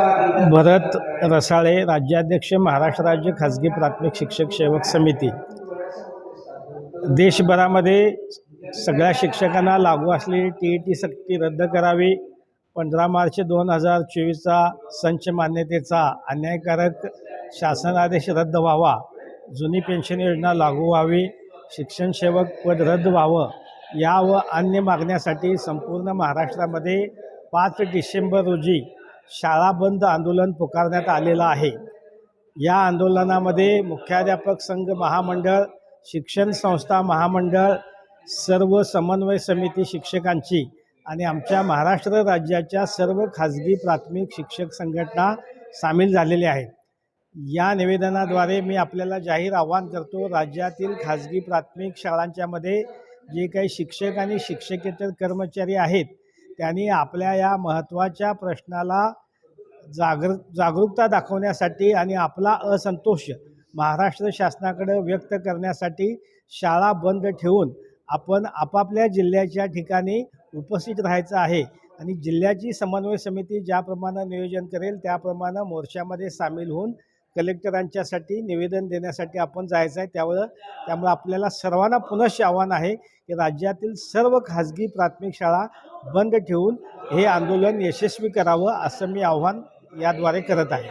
भरत रसाळे राज्याध्यक्ष महाराष्ट्र राज्य खाजगी प्राथमिक शिक्षक सेवक समिती. देशभरामध्ये सगळ्या शिक्षकांना लागू असलेली टी ई टी सक्ती रद्द करावी. पंधरा मार्च दोन हजार चोवीसचा संच मान्यतेचा अन्यायकारक शासन आदेश रद्द व्हावा. जुनी पेन्शन योजना लागू व्हावी. शिक्षण सेवक पद रद्द व्हावं. या व अन्य मागण्यासाठी संपूर्ण महाराष्ट्रामध्ये पाच डिसेंबर रोजी शाळा बंद आंदोलन पुकारण्यात आलेलं आहे. या आंदोलनामध्ये मुख्याध्यापक संघ महामंडळ शिक्षण संस्था महामंडळ सर्व समन्वय समिती शिक्षकांची आणि आमच्या महाराष्ट्र राज्याच्या सर्व खाजगी प्राथमिक शिक्षक संघटना सामील झालेल्या आहेत. या निवेदनाद्वारे मी आपल्याला जाहीर आवाहन करतो राज्यातील खाजगी प्राथमिक शाळांच्यामध्ये जे काही शिक्षक आणि शिक्षकेतर कर्मचारी आहेत त्यांनी आपल्या या महत्त्वाच्या प्रश्नाला जागर जागरूकता दाखवण्यासाठी आणि आपला असंतोष महाराष्ट्र शासनाकडे व्यक्त करण्यासाठी शाळा बंद ठेवून आपण आपापल्या जिल्ह्याच्या ठिकाणी उपस्थित राहायचं आहे. आणि जिल्ह्याची समन्वय समिती ज्याप्रमाणे नियोजन करेल त्याप्रमाणे मोर्चामध्ये सामील होऊन कलेक्टरांच्यासाठी निवेदन देण्यासाठी आपण जायचं आहे. त्यामुळं त्यामुळं आपल्याला सर्वांना पुनश्च आव्हान आहे की राज्यातील सर्व खाजगी प्राथमिक शाळा बंद ठेवून हे आंदोलन यशस्वी करावं असं मी आव्हान याद्वारे करत आहे.